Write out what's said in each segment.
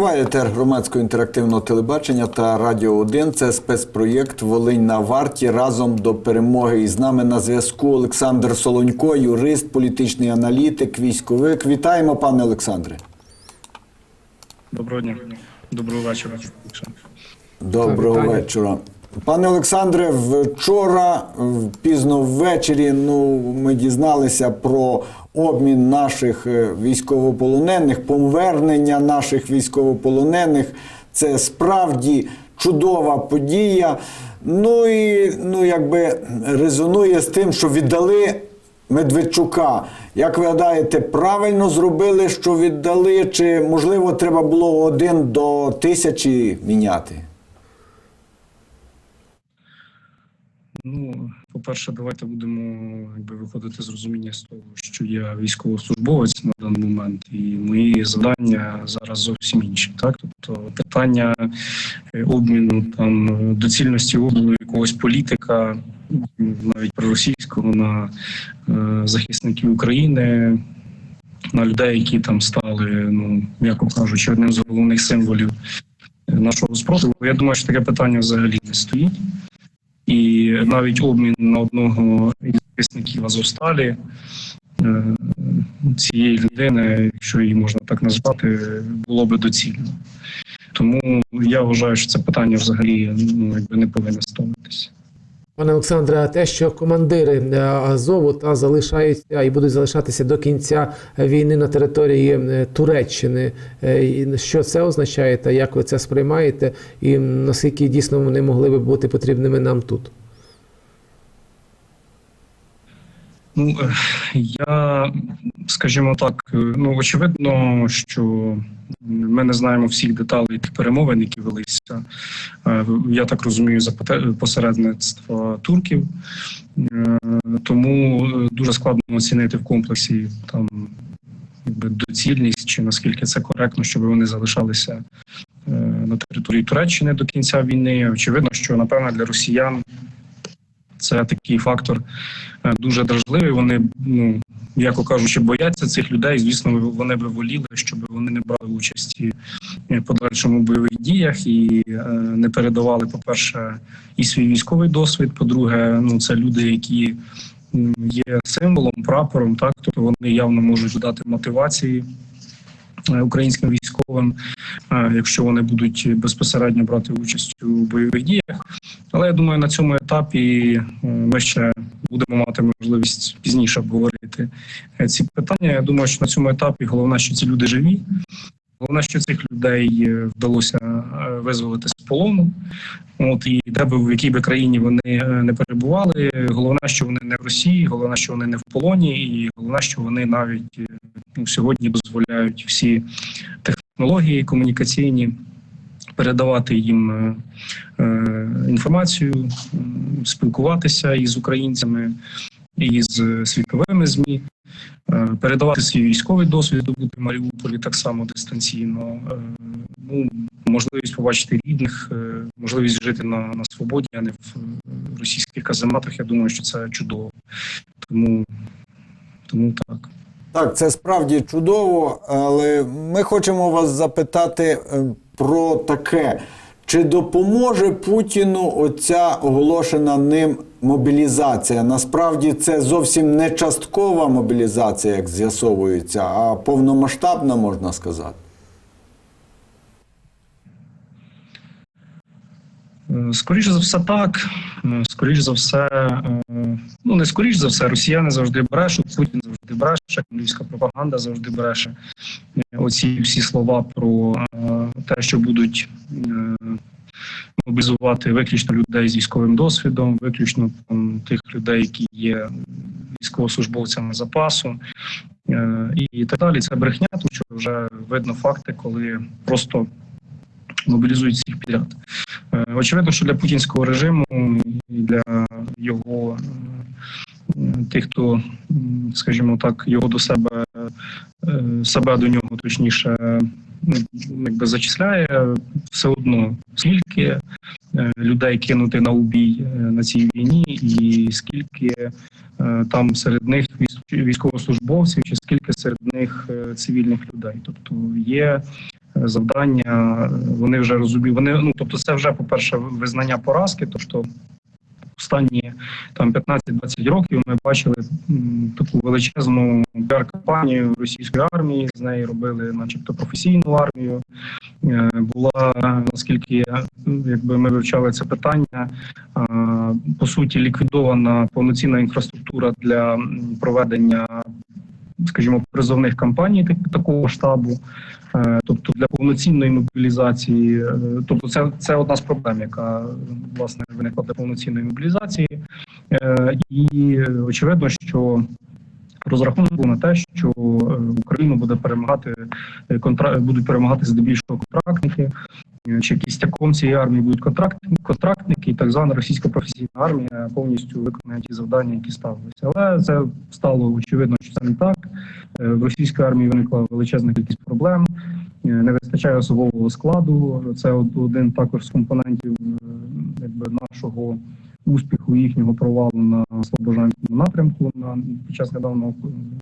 Триває етер громадського інтерактивного телебачення та Радіо 1. Це спецпроєкт Волинь на варті разом до перемоги. І з нами на зв'язку Олександр Солонько, юрист, політичний аналітик, військовик. Вітаємо, пане Олександре. Доброго дня. Доброго вечора. Доброго Вітання. вечора. Пане Олександре, вчора пізно ввечері ну, ми дізналися про обмін наших е, військовополонених, повернення наших військовополонених. Це справді чудова подія. Ну і ну, якби резонує з тим, що віддали Медведчука. Як ви гадаєте, правильно зробили, що віддали, чи можливо треба було один до тисячі міняти? Ну, по-перше, давайте будемо якби виходити з розуміння з того, що я військовослужбовець на даний момент, і мої завдання зараз зовсім інші. Так, тобто питання е, обміну там доцільності обміну якогось політика, навіть проросійського на е, захисників України. На людей, які там стали, ну м'яко кажучи, одним з головних символів е, нашого спротиву. Я думаю, що таке питання взагалі не стоїть. І навіть обмін на одного із захисників Азовсталі е, цієї людини, якщо її можна так назвати, було би доцільно. Тому я вважаю, що це питання взагалі ну, якби не повинно ставитися. Пане Олександре, те, що командири е, Азову та залишаються і будуть залишатися до кінця війни на території Туреччини, е, що це означає, та як ви це сприймаєте, і наскільки дійсно вони могли би бути потрібними нам тут? Ну е, я скажімо так, е, ну очевидно, що ми не знаємо всіх деталей тих перемовин, які велися. Е, Я так розумію, за посередництва турків. Тому дуже складно оцінити в комплексі там якби доцільність чи наскільки це коректно, щоб вони залишалися на території Туреччини до кінця війни. Очевидно, що напевно для росіян це такий фактор е, дуже дражливий. Вони, ну яко кажучи, бояться цих людей. Звісно, вони би воліли, щоб вони не брали участі в подальшому бойових діях і е, не передавали, по-перше, і свій військовий досвід. По-друге, ну це люди, які є символом, прапором, так тобто вони явно можуть дати мотивації. Українським військовим, е, якщо вони будуть безпосередньо брати участь у бойових діях, але я думаю, на цьому етапі е, ми ще будемо мати можливість пізніше обговорити е, ці питання. Я думаю, що на цьому етапі головне, що ці люди живі. Головне, що цих людей вдалося визволити з полону. От і де би в якій би країні вони не перебували. Головне, що вони не в Росії, головне, що вони не в полоні, і головне, що вони навіть сьогодні дозволяють всі технології комунікаційні передавати їм е, е, інформацію, спілкуватися із українцями, із світовими змі, е, передавати свій військовий досвід добути в Маріуполі так само дистанційно. Ну, можливість побачити рідних, можливість жити на, на свободі, а не в російських казематах. Я думаю, що це чудово. Тому, тому так. Так, це справді чудово, але ми хочемо вас запитати е, про таке. Чи допоможе Путіну оця оголошена ним мобілізація? Насправді це зовсім не часткова мобілізація, як з'ясовується, а повномасштабна, можна сказати. Скоріше за все, так. Е, Скоріше за все, е, ну не скоріше за все, росіяни завжди брешуть, Путін завжди бреше, кремлівська пропаганда завжди бреше. Е, Оці всі слова про е, те, що будуть е, мобілізувати виключно людей з військовим досвідом, виключно там, тих людей, які є військовослужбовцями запасу. е, І так далі. Це брехня, тому що вже видно факти, коли просто мобілізують всіх підряд. Е, Очевидно, що для путінського режиму і для його е, тих, хто, скажімо так, його до себе е, себе до нього точніше ну, якби зачисляє, все одно скільки людей кинути на убій на цій війні, і скільки там серед них військ- військовослужбовців, чи скільки серед них цивільних людей. Тобто є завдання. е, Вони вже розуміють. Вони ну тобто, це вже по перше визнання поразки. Тобто, останні там 15-20 років ми бачили таку величезну піар-кампанію російської армії. З неї робили, начебто, професійну армію. Е, Була наскільки якби ми вивчали це питання, а, по суті ліквідована повноцінна інфраструктура для проведення, скажімо, призовних кампаній так- такого штабу. Е, Тобто для повноцінної мобілізації, е, тобто це, це одна з проблем, яка власне виникла для повноцінної мобілізації, Е, і очевидно, що розрахунок був на те, що е, Україну буде перемагати е, контра... будуть перемагати здебільшого контрактники, е, чи кістяком цієї армії будуть контрактники, контрактники, і так звана російська професійна армія повністю виконує ті завдання, які ставилися. Але це стало очевидно, що це не так. В російській армії виникла величезна кількість проблем. Не вистачає особового складу. Це один також з компонентів якби нашого успіху їхнього провалу на Слобожанському напрямку на під час недавнього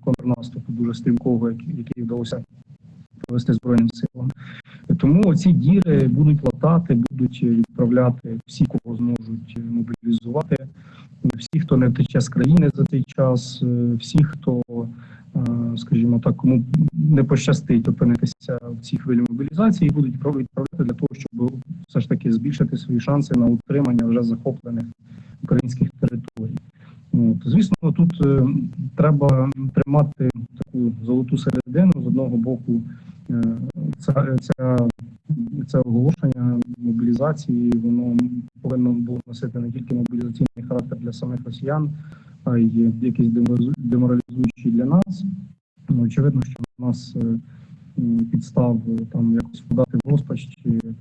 контрнаступу, дуже стрімкого, який, який вдалося провести збройним силам. Тому ці діри будуть латати, будуть відправляти всі, кого зможуть мобілізувати, всі, хто не втече з країни за цей час, всі, хто, е, скажімо так, кому не пощастить опинитися в цій хвилі мобілізації, будуть відправ- відправляти для того, щоб все ж таки збільшити свої шанси на утримання вже захоплених українських територій. От, звісно, тут е, треба тримати таку золоту середину з одного боку. Це, це, це оголошення мобілізації, воно повинно було носити не тільки мобілізаційний характер для самих росіян, а й якийсь деморалізу- деморалізуючий для нас. Ну, очевидно, що у нас е, підстав е, там якось вдати в розпач чи е,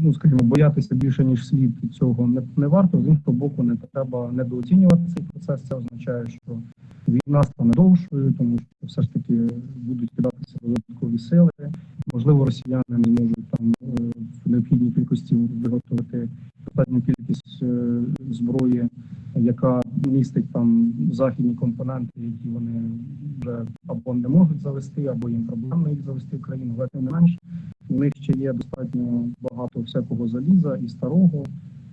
ну скажімо, боятися більше ніж слід цього не, не варто. З іншого боку, не треба недооцінювати цей процес. Це означає, що війна стане довшою, тому що все ж таки будуть кидатися додаткові сили. Можливо, росіяни не можуть там е, в необхідній кількості виготовити достатню кількість е, зброї, яка містить там західні компоненти, які вони вже або не можуть завести, або їм проблемно їх завести в країну. Але тим не менш, у них ще є достатньо багато всякого заліза і старого,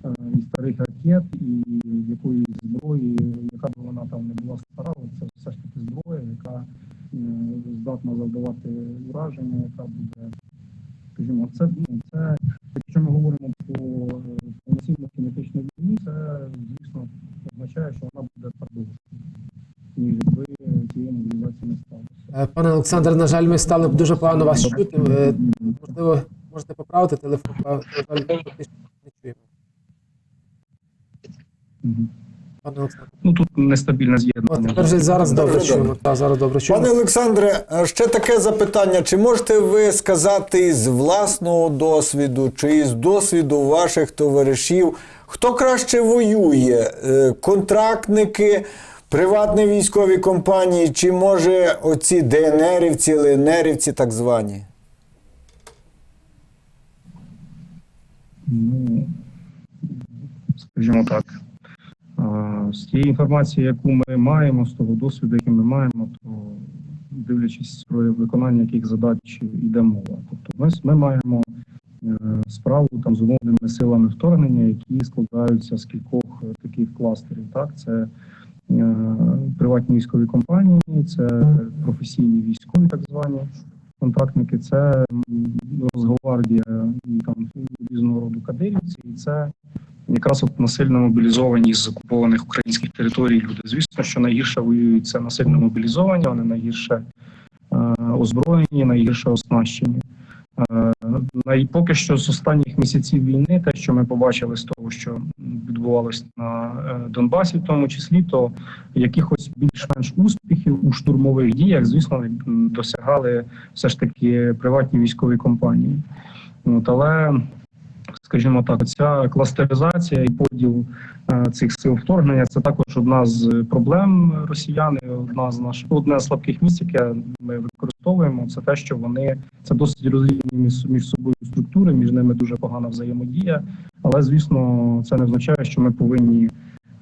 е, і старих ракет, і якоїсь зброї, яка б вона там не була стара, це все ж таки зброя, яка е, здатна завдавати ураження, яка буде, скажімо, це ну, це якщо ми говоримо про е, повноцінну кінетичну війну, це звісно означає, що вона буде продовжена, ніж якби цієї мобілізації не сталося. Пане Олександр, на жаль, ми стали дуже погано вас чути. Е, Можливо, можете поправити телефон, а, на жаль, фактично не чуємо. Пане. Ну тут нестабільне з'єднання. тепер вже зараз добре Добре, чуємо. добре. Так, зараз добре чуємо. Пане Олександре, ще таке запитання: чи можете ви сказати з власного досвіду, чи із досвіду ваших товаришів, хто краще воює? Е, Контрактники, приватні військові компанії, чи може оці ДНРівці, ЛНРівці так звані? Ну, скажімо так. З тієї інформації, яку ми маємо, з того досвіду, який ми маємо, то дивлячись про виконання яких задач йде мова. Тобто ми, ми маємо е, справу там з умовними силами вторгнення, які складаються з кількох таких кластерів. Так, це е, приватні військові компанії, це професійні військові, так звані контрактники, це Росгвардія і там різного і це якраз от насильно мобілізовані з окупованих українських територій люди. Звісно, що найгірше воюють це насильно мобілізовані, вони найгірше е, озброєні, найгірше оснащені. Е, поки що з останніх місяців війни, те, що ми побачили з того, що відбувалось на е, Донбасі, в тому числі, то якихось більш-менш успіхів у штурмових діях, звісно, досягали все ж таки приватні військові компанії. От, але, скажімо так, ця кластеризація і поділ е, цих сил вторгнення це також одна з проблем росіян, і одна з наших одне з слабких місць, яке ми використовуємо. Це те, що вони це досить розрізні між, собою структури, між ними дуже погана взаємодія. Але звісно, це не означає, що ми повинні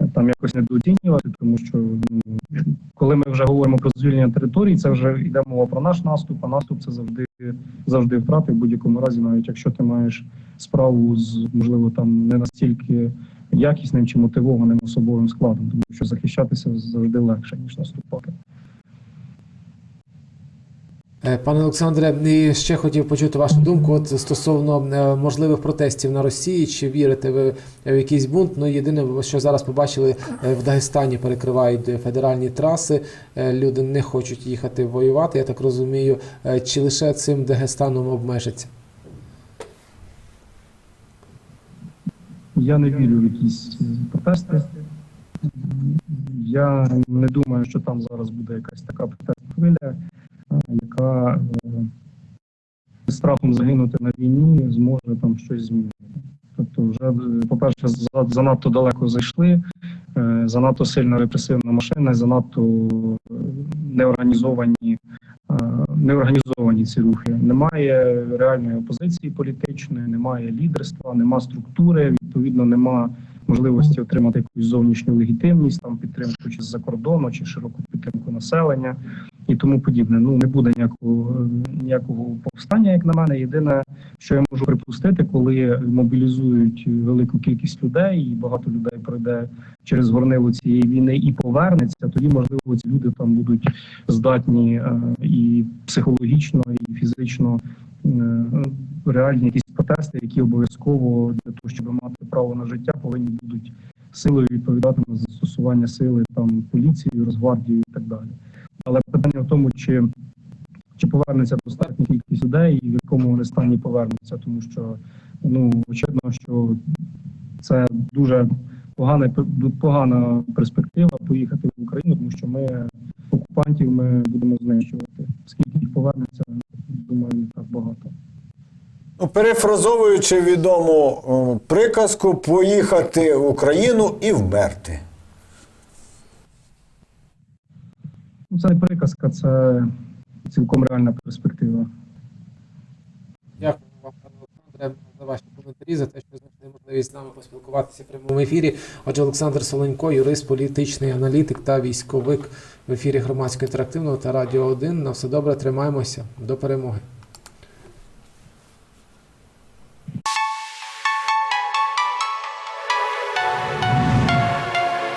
е, там якось недооцінювати, тому що ну, коли ми вже говоримо про звільнення територій, це вже йде мова про наш наступ. А наступ це завжди завжди втрати в будь-якому разі, навіть якщо ти маєш справу з можливо там не настільки якісним чи мотивованим особовим складом, тому що захищатися завжди легше ніж наступати. Е, Пане Олександре, ще хотів почути вашу думку от стосовно е, можливих протестів на Росії. Чи вірите ви в якийсь бунт? Ну єдине, що зараз побачили е, в Дагестані, перекривають федеральні траси. Люди не хочуть їхати воювати. Я так розумію. Чи лише цим Дагестаном обмежиться? Я не вірю в якісь протести. Я не думаю, що там зараз буде якась така протестна хвиля, яка е, з страхом загинути на війні зможе там щось змінити. Тобто, вже, е, по-перше, за- занадто далеко зайшли, е, занадто сильна репресивна машина, занадто неорганізовані, неорганізовані ці рухи. Немає реальної опозиції політичної, немає лідерства, нема структури, відповідно, нема можливості отримати якусь зовнішню легітимність, там підтримку чи з-за кордону, чи широку підтримку населення і тому подібне. Ну не буде ніякого ніякого повстання, як на мене. Єдине, що я можу припустити, коли мобілізують велику кількість людей, і багато людей пройде через горнило цієї війни і повернеться, тоді можливо ці люди там будуть здатні е, і психологічно, і фізично е, реальні якісь протести, які обов'язково для того, щоб мати право на життя, повинні будуть силою відповідати на застосування сили там поліцією, Росгвардією і так далі. Але питання в тому, чи, чи повернеться достатня кількість людей і в якому вони стані повернуться, тому що ну очевидно, що це дуже погана, погана перспектива поїхати в Україну, тому що ми окупантів ми будемо знищувати. Скільки їх повернеться, думаю, не так багато. Ну, перефразовуючи відому приказку, поїхати в Україну і вмерти. Це не приказка, це цілком реальна перспектива. Дякую вам, пане Олександре, за ваші коментарі, за те, що знайшли можливість з нами поспілкуватися в прямому ефірі. Отже, Олександр Солонько, юрист, політичний аналітик та військовик в ефірі громадського інтерактивного та радіо 1. На все добре, тримаємося. До перемоги.